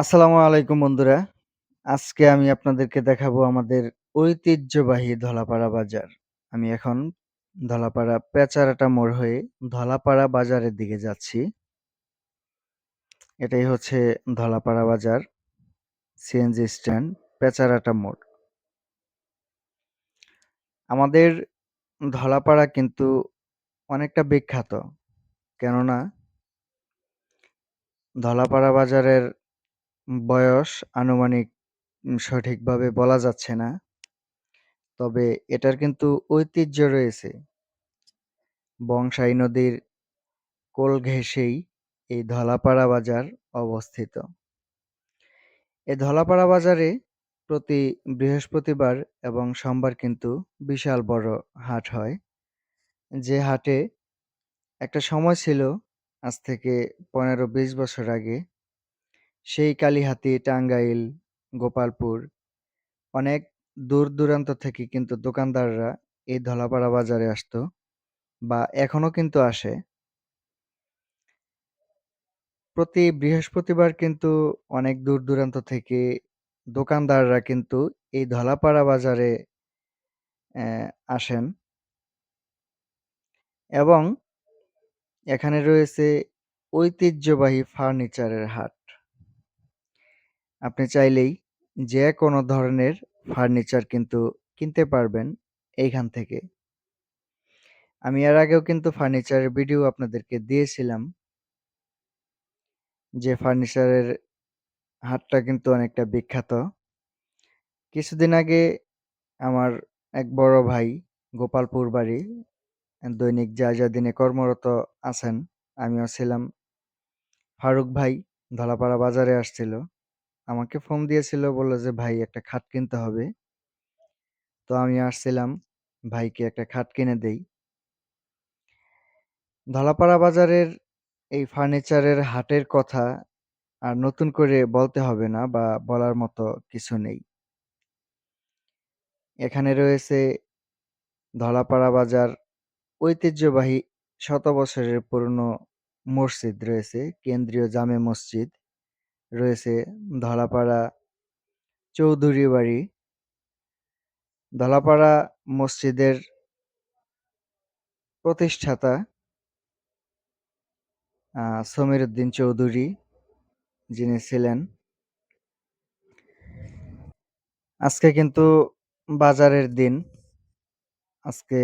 আসসালামু আলাইকুম বন্ধুরা। আজকে আমি আপনাদেরকে দেখাবো আমাদের ঐতিহ্যবাহী ধলাপাড়া বাজার। আমি এখন ধলাপাড়া পেচারাটা মোড় হয়ে ধলাপাড়া বাজারের দিকে যাচ্ছি। এটাই হচ্ছে ধলাপাড়া বাজার, সিএনজি স্ট্যান্ড, পেচারাটা মোড়। আমাদের ধলাপাড়া কিন্তু অনেকটা বিখ্যাত। কেননা ধলাপাড়া বাজারের বয়স আনুমানিক সঠিকভাবে বলা যাচ্ছে না। তবে এটার কিন্তু ঐতিহ্য রয়েছে। বংশাই নদীর কোল ঘেঁষেই এই ধলাপাড়া বাজার অবস্থিত। এই ধলাপাড়া বাজারে প্রতি বৃহস্পতিবার এবং সোমবার কিন্তু বিশাল বড় হাট হয়। যে হাটে একটা সময় ছিল, আজ থেকে পনেরো বিশ বছর আগে সেই কালীহাতি, টাঙ্গাইল, গোপালপুর অনেক দূর দূরান্ত থেকে কিন্তু দোকানদাররা এই ধলাপাড়া বাজারে আসতো বা এখনও কিন্তু আসে। প্রতি বৃহস্পতিবার কিন্তু অনেক দূর দূরান্ত থেকে দোকানদাররা কিন্তু এই ধলাপাড়া বাজারে আসেন এবং এখানে রয়েছে ঐতিহ্যবাহী ফার্নিচারের হাট। আপনি চাইলেই যে কোনো ধরনের ফার্নিচার কিন্তু কিনতে পারবেন এইখান থেকে। আমি এর আগেও কিন্তু ফার্নিচারের ভিডিও আপনাদেরকে দিয়েছিলাম। যে ফার্নিচারের হাটটা কিন্তু অনেকটা বিখ্যাত। কিছুদিন আগে আমার এক বড় ভাই গোপালপুর বাড়ি, দৈনিক যা যা দিনে কর্মরত আছেন, আমিও ছিলাম ফারুক ভাই ধলাপাড়া বাজারে আসছিল আমাকে ফোন দিয়েছিল, বলল যে, ভাই, একটা খাট কিনতে হবে। তো আমি আসছিলাম, ভাইকে একটা খাট কিনে দেই। ধলাপাড়া বাজারের এই ফার্নিচারের হাটের কথা আর নতুন করে বলতে হবে না বা বলার মতো কিছু নেই। এখানে রয়েছে ধলাপাড়া বাজার ঐতিহ্যবাহী শত বছরের পুরনো মসজিদ রয়েছে, কেন্দ্রীয় জামে মসজিদ। রয়েছে ধলাপাড়া চৌধুরী বাড়ি। ধলাপাড়া মসজিদের প্রতিষ্ঠাতা সমীর উদ্দিন চৌধুরী, যিনি ছিলেন। আজকে কিন্তু বাজারের দিন। আজকে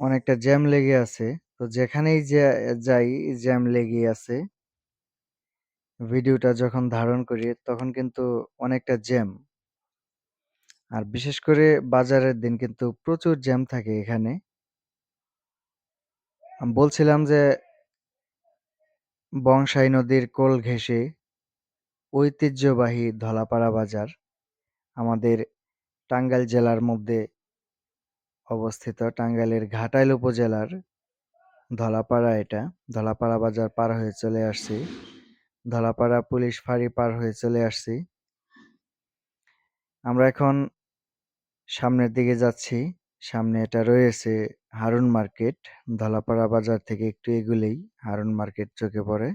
অনেকটা জ্যাম লেগে আছে। তো যেখানেই যাই, জ্যাম লেগে আছে। ভিডিওটা যখন ধারণ করি, তখন কিন্তু অনেকটা জ্যাম। আর বিশেষ করে বাজারের দিন কিন্তু প্রচুর জ্যাম থাকে এখানে। বলছিলাম যে বংশাই নদীর কোল ঘেঁষে ঐতিহ্যবাহী ধলাপাড়া বাজার আমাদের টাঙ্গাইল জেলার মধ্যে অবস্থিত। টাঙ্গাইলের ঘাটাইল উপজেলার ধলাপাড়া এটা। ধলাপাড়া বাজার পার হয়ে চলে আসছি। ধলাপাড়া পুলিশ ফাঁড়ি পার হয়ে চলে আসছি। আমরা এখন সামনের দিকে যাচ্ছি। সামনে এটা রয়েছে হারুন মার্কেট। ধলাপাড়া বাজার থেকে একটু এগুলেই হারুন মার্কেট চোখে পড়ে।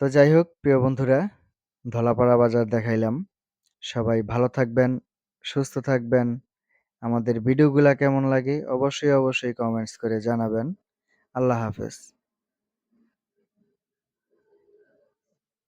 তো যাই হোক, প্রিয় বন্ধুরা, ধলাপাড়া বাজার দেখাইলাম। সবাই ভালো থাকবেন, সুস্থ থাকবেন। আমাদের ভিডিওগুলা কেমন লাগে অবশ্যই অবশ্যই কমেন্টস করে জানাবেন। আল্লাহ হাফেজ।